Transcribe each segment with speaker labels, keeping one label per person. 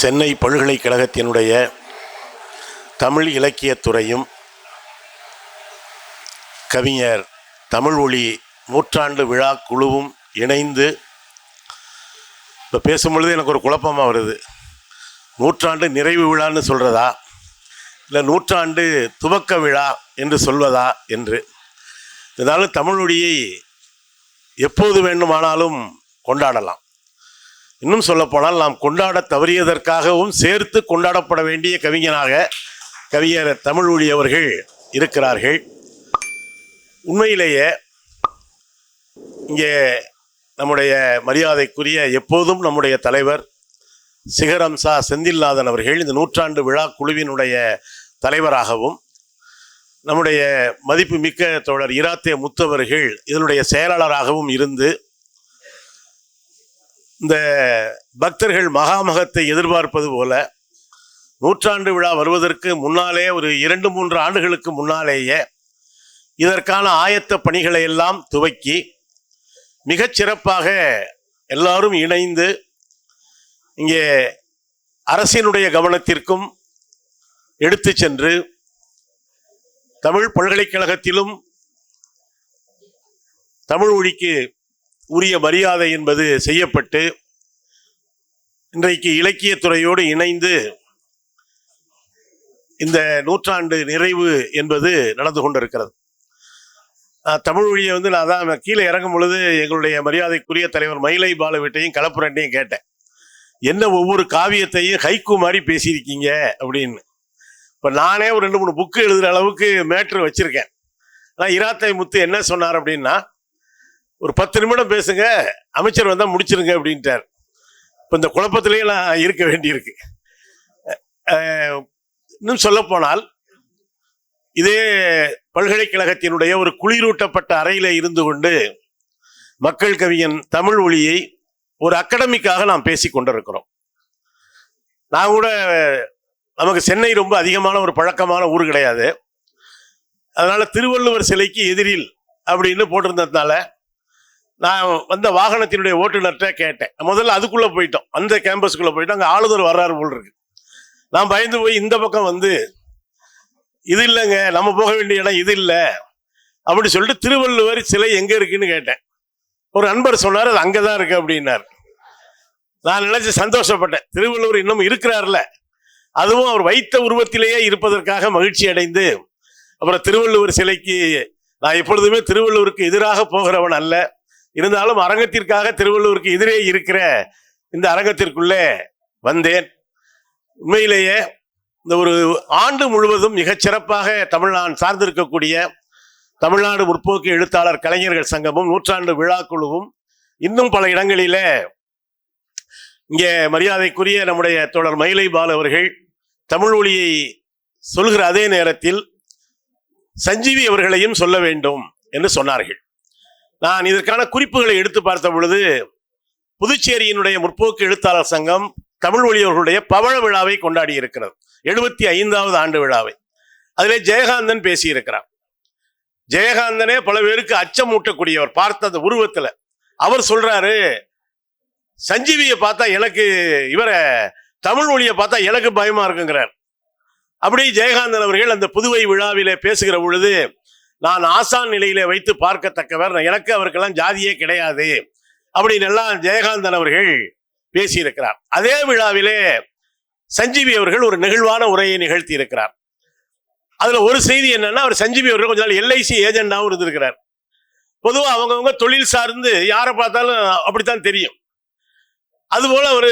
Speaker 1: சென்னை பல்கலைக்கழகத்தினுடைய தமிழ் இலக்கியத்துறையும் கவிஞர் தமிழ் ஒளி நூற்றாண்டு விழா குழுவும் இணைந்து இப்போ பேசும்பொழுது எனக்கு ஒரு குழப்பமாக வருது. நூற்றாண்டு நிறைவு விழான்னு சொல்கிறதா இல்லை நூற்றாண்டு துவக்க விழா என்று சொல்வதா என்று. இருந்தாலும் தமிழொழியை எப்போது வேண்டுமானாலும் கொண்டாடலாம். இன்னும் சொல்லப்போனால் நாம் கொண்டாட தவறியதற்காகவும் சேர்த்து கொண்டாடப்பட வேண்டிய கவிஞனாக கவிஞர் தமிழ் அவர்கள் இருக்கிறார்கள். உண்மையிலேயே இங்கே நம்முடைய மரியாதைக்குரிய எப்போதும் நம்முடைய தலைவர் சிகரம் சா செந்தில்நாதன் அவர்கள் இந்த நூற்றாண்டு விழா குழுவினுடைய தலைவராகவும் நம்முடைய மதிப்புமிக்க தோழர் இராத்தே முத்தவர்கள் இதனுடைய செயலாளராகவும் இருந்து இந்த பக்தர்கள் மகாமகத்தை எதிர்பார்ப்பது போல நூற்றாண்டு விழா வருவதற்கு முன்னாலே ஒரு இரண்டு மூன்று ஆண்டுகளுக்கு முன்னாலேயே இதற்கான ஆயத்த பணிகளை எல்லாம் துவக்கி மிகச் சிறப்பாக எல்லாரும் இணைந்து இங்கே அரசினுடைய கவனத்திற்கும் எடுத்து சென்று தமிழ் பல்கலைக்கழகத்திலும் தமிழ் மொழிக்கு உரிய மரியாதை என்பது செய்யப்பட்டு இன்றைக்கு இலக்கியத்துறையோடு இணைந்து இந்த நூற்றாண்டு நிறைவு என்பது நடந்து கொண்டிருக்கிறது. தமிழ் மொழியை வந்து நான் தான் கீழே இறங்கும் பொழுது எங்களுடைய மரியாதைக்குரிய தலைவர் மயிலை பாலவீட்டையும் கலப்புரண்டையும் கேட்டேன். என்ன ஒவ்வொரு காவியத்தையும் ஹைக்கு மாதிரி பேசியிருக்கீங்க அப்படின்னு. இப்போ நானே ஒரு ரெண்டு மூணு புக்கு எழுதுகிற அளவுக்கு மேட்ரு வச்சுருக்கேன். ஆனால் இராத்தை முத்து என்ன சொன்னார் அப்படின்னா ஒரு பத்து நிமிடம் பேசுங்க அமைச்சர் வந்தால் முடிச்சிருங்க அப்படின்ட்டார். இப்போ இந்த குழப்பத்திலேயே நான் இருக்க வேண்டியிருக்கு. இன்னும் சொல்லப்போனால் இதே பல்கலைக்கழகத்தினுடைய ஒரு குளிரூட்டப்பட்ட அறையில் இருந்து கொண்டு மக்கள் கவிஞன் தமிழ் ஒளியை ஒரு அகடமிக்காக நாம் பேசி கொண்டிருக்கிறோம். நான் கூட நமக்கு சென்னை ரொம்ப அதிகமான ஒரு பழக்கமான ஊர் கிடையாது. அதனால் திருவள்ளுவர் சிலைக்கு எதிரில் அப்படின்னு போட்டிருந்ததுனால நான் வந்த வாகனத்தினுடைய ஓட்டுநர்கிட்ட கேட்டேன். முதல்ல அதுக்குள்ள போயிட்டோம். அந்த கேம்பஸ்க்குள்ள போயிட்டோம். அங்கே ஆளுநர் வர்றாரு போல் இருக்கு. நான் பயந்து போய் இந்த பக்கம் வந்து இது இல்லைங்க நம்ம போக வேண்டிய இடம் இது இல்லை அப்படி சொல்லிட்டு திருவள்ளுவர் சிலை எங்க இருக்குன்னு கேட்டேன். ஒரு அன்பர் சொன்னார் அது அங்கே தான் இருக்கு அப்படின்னார். நான் நினைச்சு சந்தோஷப்பட்டேன். திருவள்ளுவர் இன்னும் இருக்கிறார்ல. அதுவும் அவர் வைத்த உருவத்திலேயே இருப்பதற்காக மகிழ்ச்சி அடைந்து அப்புறம் திருவள்ளுவர் சிலைக்கு நான் எப்பொழுதுமே திருவள்ளுவருக்கு எதிராக போகிறவன் அல்ல. இருந்தாலும் அரங்கத்திற்காக திருவள்ளுவருக்கு எதிரே இருக்கிற இந்த அரங்கத்திற்குள்ளே வந்தேன். உண்மையிலேயே இந்த ஒரு ஆண்டு முழுவதும் மிகச் சிறப்பாக தமிழ்நாடு சார்ந்திருக்கக்கூடிய தமிழ்நாடு முற்போக்கு எழுத்தாளர் கலைஞர்கள் சங்கமும் நூற்றாண்டு விழா குழுவும் இன்னும் பல இடங்களிலே இங்கே மரியாதைக்குரிய நம்முடைய தோழர் மயிலை பால் அவர்கள் தமிழ் ஒளியை சொல்கிற அதே நேரத்தில் சஞ்சீவி அவர்களையும் சொல்ல வேண்டும் என்று சொன்னார்கள். நான் இதற்கான குறிப்புகளை எடுத்து பார்த்த பொழுது புதுச்சேரியினுடைய முற்போக்கு எழுத்தாளர் சங்கம் தமிழ் மொழி பவழ விழாவை கொண்டாடி இருக்கிறது எழுபத்தி ஐந்தாவது ஆண்டு விழாவை. அதிலே ஜெயகாந்தன் பேசியிருக்கிறார். ஜெயகாந்தனே பல பேருக்கு அச்சமூட்டக்கூடியவர் பார்த்த அந்த உருவத்துல. அவர் சொல்றாரு சஞ்சீவியை பார்த்தா எனக்கு இவரை தமிழ் மொழியை பார்த்தா எனக்கு பயமா இருக்குங்கிறார். அப்படி ஜெயகாந்தன் அவர்கள் அந்த புதுவை விழாவிலே பேசுகிற பொழுது நான் ஆசான் நிலையிலே வைத்து பார்க்கத்தக்கவர். எனக்கு அவருக்கெல்லாம் ஜாதியே கிடையாது. அப்படின்னு எல்லாம் ஜெயகாந்தன் அவர்கள் பேசியிருக்கிறார். அதே விழாவிலே சஞ்சீவி அவர்கள் ஒரு நெகிழ்வான உரையை நிகழ்த்தி இருக்கிறார் அதுல ஒரு செய்தி என்னன்னா அவர் சஞ்சீவி அவர்கள் கொஞ்ச நாள் எல்ஐசி ஏஜெண்டாவும் இருந்திருக்கிறார். பொதுவா அவங்கவுங்க தொழில் சார்ந்து யாரை பார்த்தாலும் அப்படித்தான் தெரியும். அதுபோல ஒரு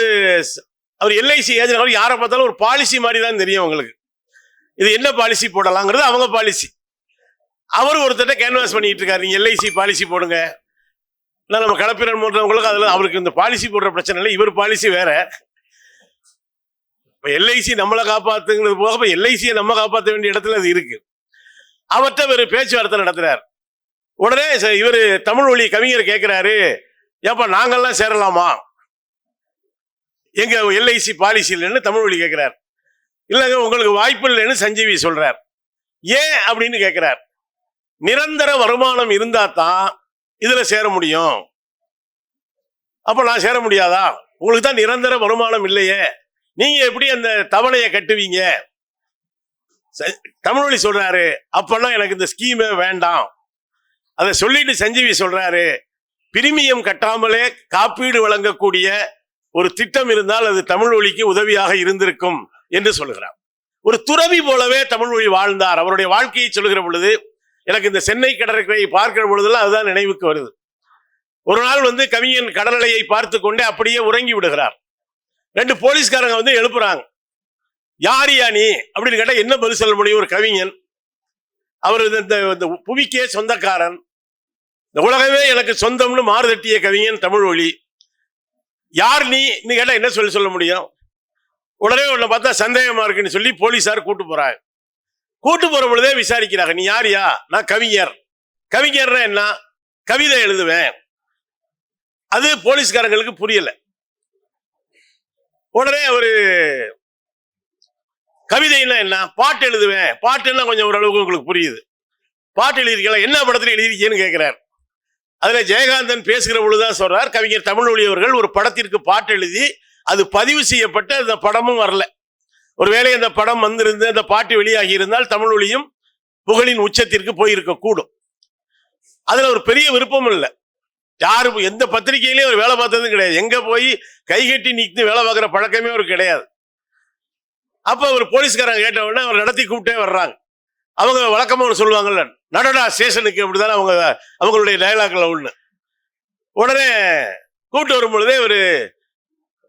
Speaker 1: அவர் எல்ஐசி ஏஜென்ட் அவர் யாரை பார்த்தாலும் ஒரு பாலிசி மாதிரி தான் தெரியும் அவங்களுக்கு. இது என்ன பாலிசி போடலாங்கிறது அவங்க பாலிசி. அவர் ஒருத்தட்ட கேன்வாஸ் பண்ணிட்டு இருக்காரு நீங்க எல்ஐசி பாலிசி போடுங்க. இல்லை நம்ம கலப்பிரன் போன்றவங்களுக்கு அதில் அவருக்கு இந்த பாலிசி போடுற பிரச்சனை இல்லை. இவர் பாலிசி வேற. இப்போ எல்ஐசி நம்மளை காப்பாத்துங்கிறது போக இப்போ எல்ஐசியை நம்ம காப்பாற்ற வேண்டிய இடத்துல அது இருக்கு. அவர்கிட்ட இவர் பேச்சுவார்த்தை நடத்துறார். உடனே இவர் தமிழ் மொழி கவிஞர் கேட்கிறாரு ஏப்பா நாங்கள்லாம் சேரலாமா? எங்க எல்ஐசி பாலிசி இல்லைன்னு தமிழ் மொழி கேட்கிறார் இல்லைங்க உங்களுக்கு வாய்ப்பு இல்லைன்னு சஞ்சீவி சொல்றார். ஏன் அப்படின்னு கேட்கிறார் நிரந்தர வருமானம் இருந்தா தான் இதுல சேர முடியும். அப்ப நான் சேர முடியாதா? உங்களுக்கு தான் நிரந்தர வருமானம் இல்லையே. நீங்க எப்படி அந்த தவணையை கட்டுவீங்க? ச- தமிழ்மொழி சொல்றாரு. அப்பன்னா எனக்கு இந்த ஸ்கீமே வேண்டாம். அதை சொல்லிட்டு சஞ்சீவி சொல்றாரு. பிரிமியம் கட்டாமலே காப்பீடு வழங்கக்கூடிய ஒரு திட்டம் இருந்தால் அது தமிழ் மொழிக்கு உதவியாக இருந்திருக்கும் என்று சொல்லுகிறார். ஒரு துறவி போலவே தமிழ் மொழி வாழ்ந்தார். அவருடைய வாழ்க்கையை சொல்லுகிற பொழுது எனக்கு இந்த சென்னை கடற்கரையை பார்க்கிற பொழுதெல்லாம் அதுதான் நினைவுக்கு வருது. ஒரு நாள் வந்து கவிஞன் கடலலையை பார்த்து கொண்டே அப்படியே உறங்கி விடுகிறார். ரெண்டு போலீஸ்காரங்க வந்து எழுப்புறாங்க. யாரியா நீ? அப்படின்னு கேட்டால் என்ன பதில் சொல்ல முடியும் ஒரு கவிஞன். அவர் இந்த- இந்த இந்த புவிக்கே சொந்தக்காரன். இந்த உலகமே எனக்கு சொந்தம்னு மாறுதட்டிய கவிஞன் தமிழ் ஒளி. யார் நீ? கேட்டால் என்ன சொல்லி சொல்ல முடியும்? உடனே உன்னை பார்த்தா சந்தேகமா இருக்குன்னு சொல்லி போலீஸார் கூட்டு போறாங்க. கூட்டு போற பொழுதே விசாரிக்கிறாங்க நீ யாரியா நான் கவிஞர். கவிஞர்னா என்ன? கவிதை எழுதுவேன். அது போலீஸ்காரங்களுக்கு புரியல. உடனே அவரு கவிதைன்னா என்ன? பாட்டு எழுதுவேன். பாட்டுன்னா கொஞ்சம் ஓரளவுக்கு உங்களுக்கு புரியுது. பாட்டு எழுதியிருக்கீங்களா? என்ன படத்தில் எழுதியிருக்கேன்னு கேட்கிறார் அதுல ஜெயகாந்தன் பேசுகிற பொழுதுதான் சொல்றார் கவிஞர் தமிழ் அவர்கள் ஒரு படத்திற்கு பாட்டு எழுதி அது பதிவு செய்யப்பட்டு அந்த படமும் வரல. ஒருவேளை அந்த படம் வந்திருந்து அந்த பாட்டு வெளியாகி இருந்தால் தமிழ் ஒளியும் புகழின் உச்சத்திற்கு போயிருக்க கூடும். அதுல ஒரு பெரிய விருப்பம் இல்லை. யாரும் எந்த பத்திரிகையிலையும் அவர் வேலை பார்த்ததும் கிடையாது. எங்க போய் கைகட்டி நிற்று வேலை பார்க்குற பழக்கமே அவருக்கு கிடையாது. அப்ப ஒரு போலீஸ்காரங்க கேட்ட உடனே அவர் நடத்தி கூப்பிட்டே வர்றாங்க. அவங்க வழக்கமா ஒன்று சொல்லுவாங்கல்ல நடடா ஸ்டேஷனுக்கு அப்படிதானே அவங்க அவங்களுடைய டைலாக்ல ஒண்ணு உடனே கூப்பிட்டு வரும் பொழுதே ஒரு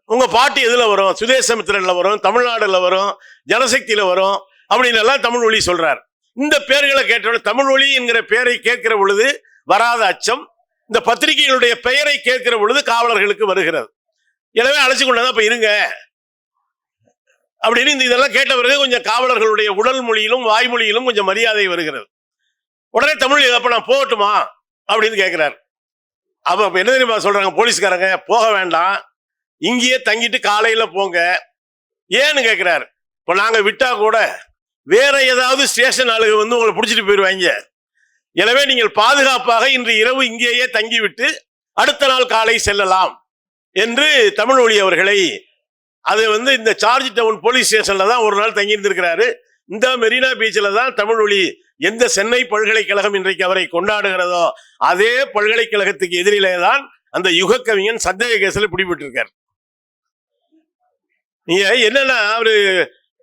Speaker 1: உங்க பாட்டு எதுல வரும்? சுதேசமித்திரன்ல வரும் தமிழ்நாடுல வரும் ஜனசக்தியில வரும் அப்படின்னு எல்லாம் தமிழ் மொழி சொல்றார். இந்த பேர்களை கேட்ட தமிழ் மொழி என்கிற பெயரை கேட்கிற பொழுது வராத அச்சம். இந்த பத்திரிகைகளுடைய பெயரை கேட்கிற பொழுது காவலர்களுக்கு வருகிறது. எனவே அழைச்சு கொண்டதான் அப்ப இருங்க. அப்படின்னு இந்த இதெல்லாம் கேட்ட பிறகு கொஞ்சம் காவலர்களுடைய உடல் மொழியிலும் வாய்மொழியிலும் கொஞ்சம் மரியாதை வருகிறது. உடனே தமிழ் அப்ப நான் போகட்டுமா? அப்படின்னு கேட்கிறார். அப்போ அப்ப என்ன தெரியுமா சொல்றாங்க போலீஸ்காரங்க போக வேண்டாம். இங்கேயே தங்கிட்டு காலையில போங்க. ஏன்னு கேட்கிறாரு இப்ப நாங்க விட்டா கூட வேற ஏதாவது ஸ்டேஷன் ஆளுக வந்து உங்களை பிடிச்சிட்டு போயிடுவாங்க எனவே நீங்கள் பாதுகாப்பாக இன்று இரவு இங்கேயே தங்கிவிட்டு அடுத்த நாள் காலை செல்லலாம் என்று தமிழ்மொழி அவர்களை அது வந்து இந்த சார்ஜ் டவுன் போலீஸ் ஸ்டேஷன்ல தான் ஒரு நாள் தங்கி இருந்திருக்கிறாரு இந்த மெரினா பீச்சில் தான் தமிழ்மொழி எந்த சென்னை பல்கலைக்கழகம் இன்றைக்கு அவரை கொண்டாடுகிறதோ அதே பல்கலைக்கழகத்துக்கு எதிரிலே தான் அந்த யுக கவிஞன் சந்தேக கேஸ்ல பிடிபட்டிருக்கார். நீங்க என்னன்னா அவரு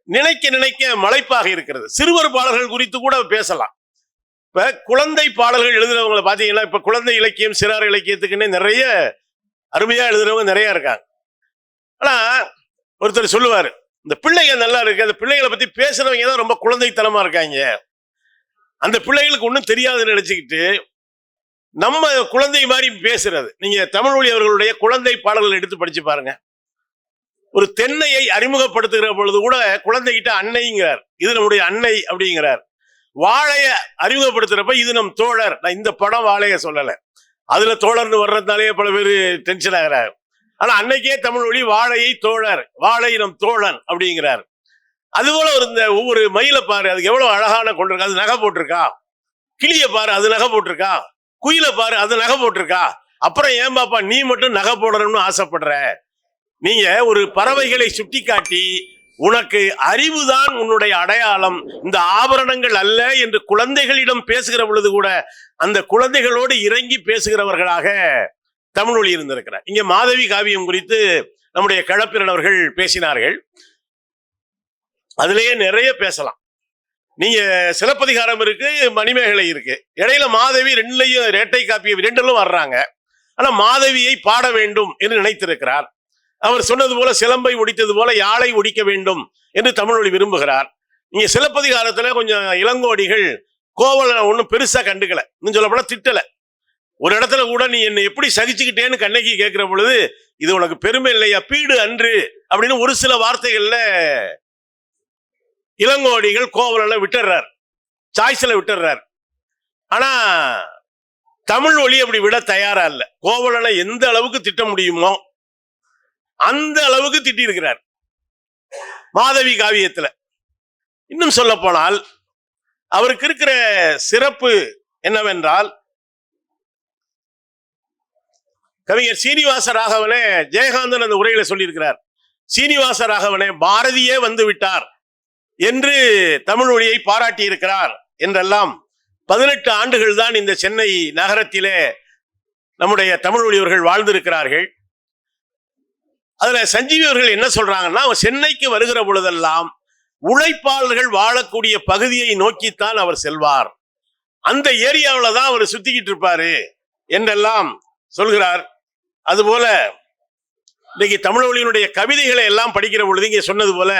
Speaker 1: நினைக்க நினைக்க மலைப்பாக இருக்கிறது. சிறுவர் பாடல்கள் குறித்து கூட பேசலாம். இப்ப குழந்தை பாடல்கள் எழுதுறவங்களை பாத்தீங்கன்னா இப்ப குழந்தை இலக்கியம் சிறார் இலக்கியத்துக்குன்னே நிறைய அருமையா எழுதுறவங்க நிறைய இருக்காங்க. ஆனா ஒருத்தர் சொல்லுவாரு இந்த பிள்ளைங்க நல்லா இருக்கு அந்த பிள்ளைகளை பத்தி பேசுறவங்க தான் ரொம்ப குழந்தைத்தனமா இருக்காங்க. அந்த பிள்ளைகளுக்கு ஒன்றும் தெரியாதுன்னு நினைச்சுக்கிட்டு நம்ம குழந்தை மாதிரி பேசுறது. நீங்க தமிழ் மொழி அவர்களுடைய குழந்தை பாடல்கள் எடுத்து படிச்சு பாருங்க. ஒரு தென்னையை அறிமுகப்படுத்துகிற பொழுது கூட குழந்தைகிட்ட அன்னைங்கிறார். இது நம்முடைய அன்னை அப்படிங்கிறார். வாழைய அறிமுகப்படுத்துறப்ப இது நம் தோழர். நான் இந்த படம் வாழைய சொல்லல. அதுல தோழர்னு வர்றதுனாலேயே பல பேர் டென்ஷன் ஆகிறார் ஆனா அன்னைக்கே தமிழ் மொழி வாழையை தோழர். வாழை நம் தோழன் அப்படிங்கிறார். அதுபோல ஒரு இந்த ஒவ்வொரு மயிலை பாரு அதுக்கு எவ்வளவு அழகான கொண்டிருக்கா அது நகை போட்டிருக்கா? கிளிய பாரு அது நகை போட்டிருக்கா? குயில பாரு அது நகை போட்டிருக்கா? அப்புறம் ஏன் பாப்பா நீ மட்டும் நகை போடணும்னு ஆசைப்படுற? நீங்க ஒரு பறவைகளை சுட்டிக்காட்டி உனக்கு அறிவுதான் உன்னுடைய அடையாளம். இந்த ஆபரணங்கள் அல்ல என்று குழந்தைகளிடம் பேசுகிற பொழுது கூட அந்த குழந்தைகளோடு இறங்கி பேசுகிறவர்களாக தமிழ்மொழி இருந்திருக்கிறார். இங்க மாதவி காவியம் குறித்து நம்முடைய களப்பிரன் அவர்கள் பேசினார்கள். அதுலேயே நிறைய பேசலாம். நீங்க சிலப்பதிகாரம் இருக்கு மணிமேகலை இருக்கு. இடையில மாதவி ரெண்டுலையும் ரேட்டை காப்பியம் ரெண்டிலும் வர்றாங்க. ஆனா மாதவியை பாட வேண்டும் என்று நினைத்திருக்கிறார். அவர் சொன்னது போல சிலம்பை ஒடித்தது போல யாழை ஒடிக்க வேண்டும் என்று தமிழ்மொழி விரும்புகிறார். நீங்க சிலப்பதிகாரத்துல கொஞ்சம் இளங்கோடிகள் கோவலை ஒன்றும் பெருசா கண்டுக்கல. இன்னும் சொல்ல போனா திட்டல. ஒரு இடத்துல கூட நீ என்னை எப்படி சகிச்சுக்கிட்டேன்னு கண்ணகி கேட்கிற பொழுது இது உனக்கு பெருமை இல்லையா? பீடு அன்று அப்படின்னு ஒரு சில வார்த்தைகள்ல இளங்கோடிகள் கோவலனை விட்டுறார். சாய்ஸ்ல விட்டுறார். ஆனா தமிழ் ஒளி அப்படி விட தயாரா இல்லை. கோவலனை எந்த அளவுக்கு திட்ட முடியுமோ அந்த அளவுக்கு திட்டி இருக்கிறார் மாதவி காவியத்துல. இன்னும் சொல்ல போனால் அவருக்கு இருக்கிற சிறப்பு என்னவென்றால் கவிஞர் சீனிவாச ராகவனே ஜெயகாந்தன் அந்த உரையில சொல்லியிருக்கிறார். சீனிவாச ராகவனே பாரதியே வந்து விட்டார் என்று தமிழ் மொழியை பாராட்டி இருக்கிறார் என்றெல்லாம் பதினெட்டு ஆண்டுகள் தான் இந்த சென்னை நகரத்திலே நம்முடைய தமிழ் மொழியவர்கள் வாழ்ந்திருக்கிறார்கள். அதுல சஞ்சீவி அவர்கள் என்ன சொல்றாங்கன்னா அவர் சென்னைக்கு வருகிற பொழுதெல்லாம் உழைப்பாளர்கள் வாழக்கூடிய பகுதியை நோக்கித்தான் அவர் செல்வார். அந்த ஏரியாவில் தான் அவர் சுத்திக்கிட்டு இருப்பாரு என்றெல்லாம் சொல்கிறார். அதுபோல இன்னைக்கு தமிழ் கவிதைகளை எல்லாம் படிக்கிற பொழுது இங்கே சொன்னது போல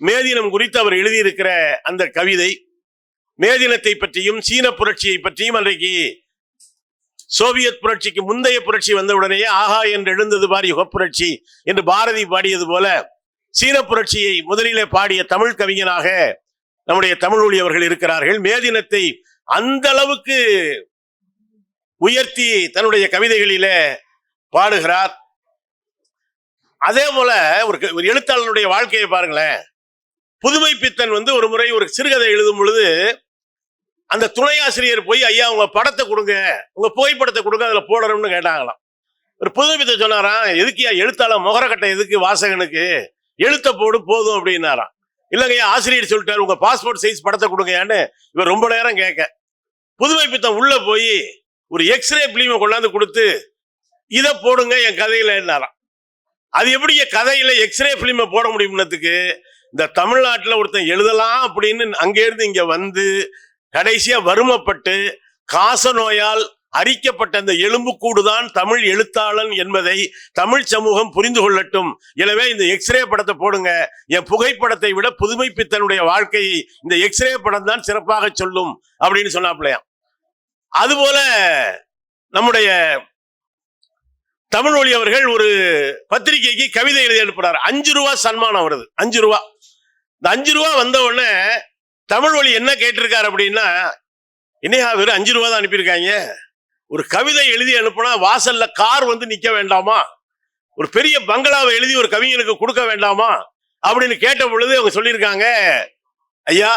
Speaker 1: மேதினம் குறித்து அவர் எழுதியிருக்கிற அந்த கவிதை மேதினத்தை பற்றியும் சீன புரட்சியை பற்றியும் அன்றைக்கு சோவியத் புரட்சிக்கு முந்தைய புரட்சி வந்தவுடனேயே ஆஹா என்று எழுந்தது பார் யுக புரட்சி என்று பாரதி பாடியது போல சீன புரட்சியை முதலிலே பாடிய தமிழ் கவிஞனாக நம்முடைய தமிழ் மொழி இருக்கிறார்கள். மேதினத்தை அந்த அளவுக்கு உயர்த்தி தன்னுடைய கவிதைகளிலே பாடுகிறார். அதே போல ஒரு ஒரு எழுத்தாளனுடைய வாழ்க்கையை பாருங்களேன். புதுமை பித்தன் வந்து ஒரு முறை ஒரு சிறுகதை எழுதும் பொழுது அந்த துணை ஆசிரியர் போய் ஐயா உங்க படத்தை கொடுங்க. உங்க புகைப்படத்தை கொடுங்க அதுல போடணும்னு கேட்டாங்களாம். ஒரு புதுமை பித்தன் சொன்னாராம் எதுக்கியா எழுத்தாளர் முகரக்கட்டை எதுக்கு வாசகனுக்கு? எழுத்த போடு போதும் அப்படின்னாராம். இல்லைங்கய்யா ஆசிரியர் சொல்லிட்டாரு உங்க பாஸ்போர்ட் சைஸ் படத்தை கொடுங்கயான்னு இவர் ரொம்ப நேரம் கேட்க. புதுமை பித்தன் உள்ள போய் ஒரு எக்ஸ்ரே பிலிமை கொண்டாந்து கொடுத்து இதை போடுங்க என் கதையில என்னாராம். அது எப்படி என் கதையில எக்ஸ்ரே பிலிமை போட முடியும்னதுக்கு இந்த தமிழ்நாட்டில் ஒருத்தன் எழுதலாம் அப்படின்னு அங்கே இருந்து இங்க வந்து கடைசியா வறுமைப்பட்டு காச நோயால் அரிக்கப்பட்ட அந்த எலும்புக்கூடு தான் தமிழ் எழுத்தாளன் என்பதை தமிழ் சமூகம் புரிந்து கொள்ளட்டும். எனவே இந்த எக்ஸ்ரே படத்தை போடுங்க. என் புகைப்படத்தை விட புதுமை பித்தனுடைய வாழ்க்கையை இந்த எக்ஸ்ரே படம் தான் சிறப்பாக சொல்லும் அப்படின்னு சொன்னாப்லையாம் அதுபோல நம்முடைய தமிழ் ஒளி அவர்கள் ஒரு பத்திரிகைக்கு கவிதை எழுதி அனுப்புறாரு. அஞ்சு ரூபா சன்மானம் வருது. அஞ்சு ரூபா. இந்த அஞ்சு ரூபா வந்த உடனே தமிழ் வழி என்ன கேட்டிருக்காரு அப்படின்னா என்னையா வெறும் அஞ்சு ரூபா தான் அனுப்பியிருக்காங்க? ஒரு கவிதை எழுதி அனுப்புனா வாசல்ல கார் வந்து நிக்க வேண்டாமா? ஒரு பெரிய பங்களாவை எழுதி ஒரு கவிஞனுக்கு கொடுக்க வேண்டாமா? அப்படின்னு கேட்ட பொழுது அவங்க சொல்லியிருக்காங்க ஐயா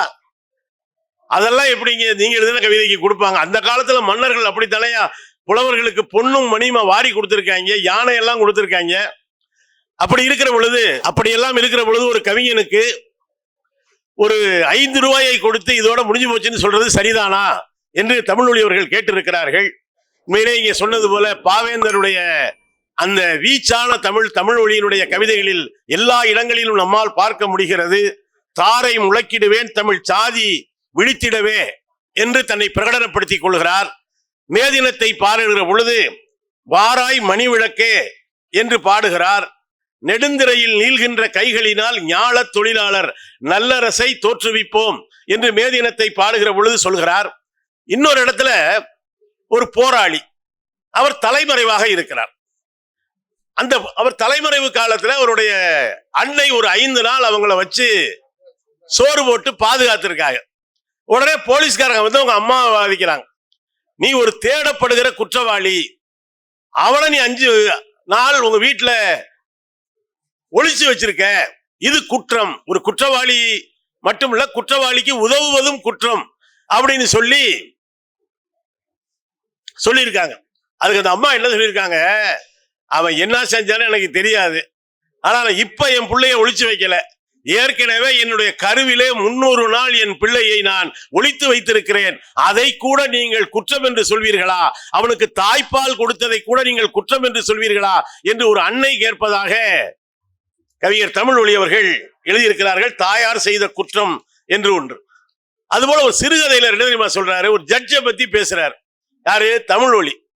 Speaker 1: அதெல்லாம் எப்படிங்க நீங்க எழுதின கவிதைக்கு கொடுப்பாங்க? அந்த காலத்துல மன்னர்கள் அப்படி தலையா புலவர்களுக்கு பொண்ணும் மணியுமா வாரி கொடுத்துருக்காங்க யானை எல்லாம் கொடுத்துருக்காங்க? அப்படி இருக்கிற பொழுது அப்படியெல்லாம் இருக்கிற பொழுது ஒரு கவிஞனுக்கு ஒரு ஐந்து ரூபாயை கொடுத்து இதோட முடிஞ்சு போச்சுன்னு சொல்றது சரிதானா என்று தமிழ் மொழியவர்கள் கேட்டிருக்கிறார்கள். உண்மையிலே இங்கே சொன்னது போல பாவேந்தருடைய அந்த வீச்சான தமிழ் தமிழ் மொழியினுடைய கவிதைகளில் எல்லா இடங்களிலும் நம்மால் பார்க்க முடிகிறது. தாரை முழக்கிடுவேன் தமிழ் சாதி விழித்திடவே என்று தன்னை பிரகடனப்படுத்திக் கொள்கிறார். மேதினத்தை பாடுகிற பொழுது வாராய் மணி விளக்கே என்று பாடுகிறார். நெடுந்திரையில் நீள்கின்ற கைகளினால் ஞாழ தொழிலாளர் நல்லரசை தோற்றுவிப்போம் என்று மேதினத்தை பாடுகிற பொழுது சொல்கிறார். இன்னொரு இடத்துல ஒரு போராளி அவர் தலைமறைவாக இருக்கிறார். அந்த அவர் தலைமறைவு காலத்துல அவருடைய அன்னை ஒரு ஐந்து நாள் அவங்கள வச்சு சோறு போட்டு பாதுகாத்திருக்காங்க. உடனே போலீஸ்காரங்க வந்து அவங்க அம்மாவை வாதிக்கிறாங்க. நீ ஒரு தேடப்படுகிற குற்றவாளி அவனை நீ அஞ்சு நாள் உங்க வீட்டுல ஒழிச்சு வச்சிருக்க. இது குற்றம். ஒரு குற்றவாளி மட்டுமல்ல குற்றவாளிக்கு உதவுவதும் குற்றம் அப்படின்னு சொல்லி சொல்லியிருக்காங்க. அதுக்கு அந்த அம்மா என்ன சொல்லியிருக்காங்க? அவன் என்ன செஞ்சான்னு எனக்கு தெரியாது. ஆனால் இப்ப என் பிள்ளைய ஒழிச்சு வைக்கல. ஏற்கனவே என்னுடைய கருவிலே முன்னூறு நாள் என் பிள்ளையை நான் ஒழித்து வைத்திருக்கிறேன். அதை கூட நீங்கள் குற்றம் என்று சொல்வீர்களா? அவனுக்கு தாய்ப்பால் கொடுத்ததை கூட நீங்கள் குற்றம் என்று சொல்வீர்களா? என்று ஒரு அன்னை கேட்பதாக கவிஞர் தமிழ் ஒளியவர்கள் எழுதியிருக்கிறார்கள் தாயார் செய்த குற்றம் என்று ஒன்று. அதுபோல ஒரு சிறுகதையில என்ன தெரியுமா சொல்றாரு? ஒரு ஜட்ஜை பத்தி பேசுறாரு. யாரு? தமிழ் ஒளி.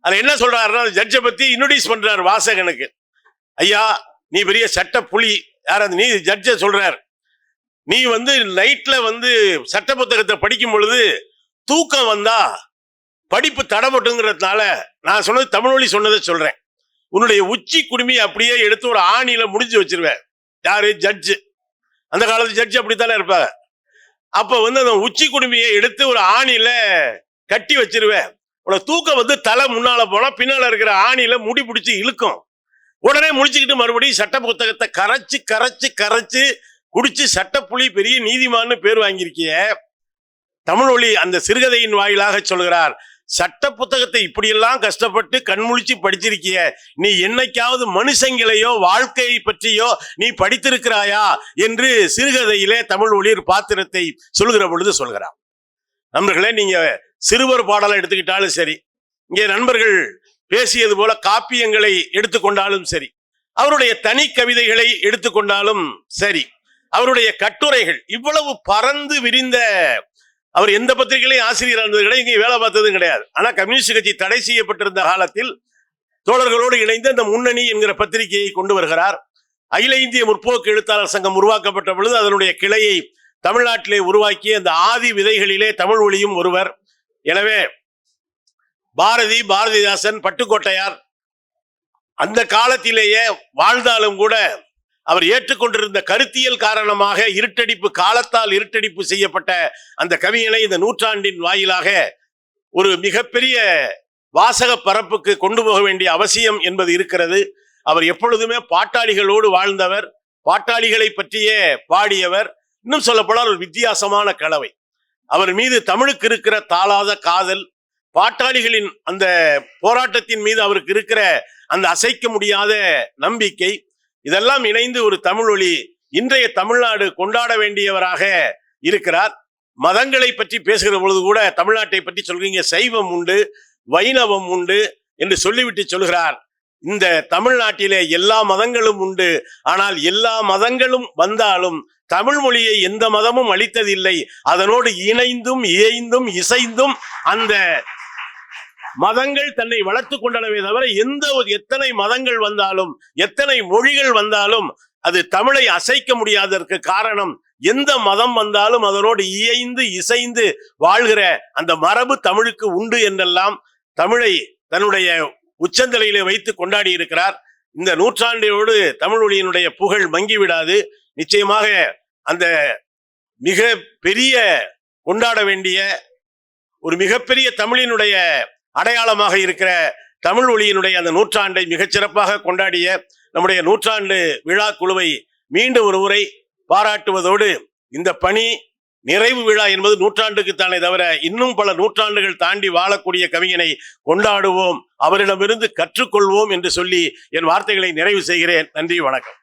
Speaker 1: அதை என்ன சொல்றாருன்னா அந்த ஜட்ஜை பத்தி இன்ட்ரோடியூஸ் பண்றாரு வாசகனுக்கு. ஐயா நீ பெரிய சட்ட புலி யார்? அந்த நீ ஜட்ஜை சொல்றார். நீ வந்து நைட்ல வந்து சட்ட புத்தகத்தை படிக்கும் பொழுது தூக்கம் வந்தா படிப்பு தடப்பட்டுங்கிறதுனால நான் சொன்னது தமிழ் மொழி சொன்னதை சொல்றேன். உன்னுடைய உச்சி குடுமி அப்படியே எடுத்து ஒரு ஆணியில முடிஞ்சு வச்சிருவேன். யாரு? ஜட்ஜு அந்த காலத்து ஜட்ஜு அப்படித்தானே இருப்பாங்க. அப்ப வந்து அந்த உச்சி குடுமியை எடுத்து ஒரு ஆணியில கட்டி வச்சிருவேன். உன தூக்கம் வந்து தலை முன்னால போனா பின்னால இருக்கிற ஆணியில முடி பிடிச்சி இழுக்கும். உடனே முடிச்சுக்கிட்டு மறுபடியும் சட்ட புத்தகத்தை கரைச்சு கரைச்சு கரைச்சு குடிச்சு சட்டப்புலி பெரிய நீதிமான்னு பேர் வாங்கியிருக்கிய. தமிழ் ஒளி அந்த சிறுகதையின் வாயிலாக சொல்கிறார் சட்ட புத்தகத்தை இப்படியெல்லாம் கஷ்டப்பட்டு கண்முழிச்சு படிச்சிருக்கிய நீ என்னைக்காவது மனுஷங்களையோ வாழ்க்கையை பற்றியோ நீ படித்திருக்கிறாயா என்று சிறுகதையிலே தமிழ் ஒளிர் பாத்திரத்தை சொல்கிற பொழுது சொல்கிறான். நண்பர்களே நீங்க சிறுவர் பாடலை எடுத்துக்கிட்டாலும் சரி இங்கே நண்பர்கள் பேசியது போல காப்பியங்களை எடுத்துக்கொண்டாலும் சரி அவருடைய தனி கவிதைகளை எடுத்துக்கொண்டாலும் சரி அவருடைய கட்டுரைகள் இவ்வளவு பறந்து விரிந்த அவர் எந்த பத்திரிகையிலையும் ஆசிரியர் இருந்தது கிடையாது இங்கே வேலை பார்த்ததும் கிடையாது. ஆனால் கம்யூனிஸ்ட் கட்சி தடை செய்யப்பட்டிருந்த காலத்தில் தோழர்களோடு இணைந்து அந்த முன்னணி என்கிற பத்திரிகையை கொண்டு வருகிறார். அகில இந்திய முற்போக்கு எழுத்தாளர் சங்கம் உருவாக்கப்பட்ட பொழுது அதனுடைய கிளையை தமிழ்நாட்டிலே உருவாக்கிய அந்த ஆதி விதைகளிலே தமிழ் ஒளியும் ஒருவர். எனவே பாரதி பாரதிதாசன் பட்டுக்கோட்டையார் அந்த காலத்திலேயே வாழ்ந்தாலும் கூட அவர் ஏற்றுக்கொண்டிருந்த கருத்தியல் காரணமாக இருட்டடிப்பு காலத்தால் இருட்டடிப்பு செய்யப்பட்ட அந்த கவிஞனை இந்த நூற்றாண்டின் வாயிலாக ஒரு மிகப்பெரிய வாசக பரப்புக்கு கொண்டு போக வேண்டிய அவசியம் என்பது இருக்கிறது. அவர் எப்பொழுதுமே பாட்டாளிகளோடு வாழ்ந்தவர் பாட்டாளிகளை பற்றியே பாடியவர் இன்னும் சொல்லப்போனால் ஒரு வித்தியாசமான கலவை. அவர் மீது தமிழுக்கு இருக்கிற தாளாத காதல் பாட்டாளிகளின் அந்த போராட்டத்தின் மீது அவருக்கு இருக்கிற அந்த அசைக்க முடியாத நம்பிக்கை இதெல்லாம் இணைந்து ஒரு தமிழ் ஒளி இன்றைய தமிழ்நாடு கொண்டாட வேண்டியவராக இருக்கிறார். மதங்களை பற்றி பேசுகிற பொழுது கூட தமிழ்நாட்டை பற்றி சொல்கிறீங்க சைவம் உண்டு வைணவம் உண்டு என்று சொல்லிவிட்டு சொல்கிறார். இந்த தமிழ்நாட்டிலே எல்லா மதங்களும் உண்டு. ஆனால் எல்லா மதங்களும் வந்தாலும் தமிழ் மொழியை எந்த மதமும் அளித்ததில்லை. அதனோடு இணைந்தும் இயைந்தும் இசைந்தும் அந்த மதங்கள் தன்னை வளர்த்து கொண்டனவே தவிர எந்த ஒரு எத்தனை மதங்கள் வந்தாலும் எத்தனை மொழிகள் வந்தாலும் அது தமிழை அசைக்க முடியாததற்கு காரணம் எந்த மதம் வந்தாலும் அதனோடு இயைந்து இசைந்து வாழ்கிற அந்த மரபு தமிழுக்கு உண்டு என்றெல்லாம் தமிழை தன்னுடைய உச்சந்தலையிலே வைத்து கொண்டாடி இருக்கிறார். இந்த நூற்றாண்டோடு தமிழொழியினுடைய புகழ் மங்கிவிடாது. நிச்சயமாக அந்த மிக பெரிய கொண்டாட வேண்டிய ஒரு மிகப்பெரிய தமிழினுடைய அடையாளமாக இருக்கிற தமிழ் ஒளியினுடைய அந்த நூற்றாண்டை மிகச்சிறப்பாக கொண்டாடிய நம்முடைய நூற்றாண்டு விழா குழுவை மீண்டும் ஒரு முறை பாராட்டுவதோடு இந்த பணி நிறைவு விழா என்பது நூற்றாண்டுக்குத்தானே தவிர இன்னும் பல நூற்றாண்டுகள் தாண்டி வாழக்கூடிய கவிஞனை கொண்டாடுவோம் அவரிடமிருந்து கற்றுக்கொள்வோம் என்று சொல்லி என் வார்த்தைகளை நிறைவு செய்கிறேன். நன்றி வணக்கம்.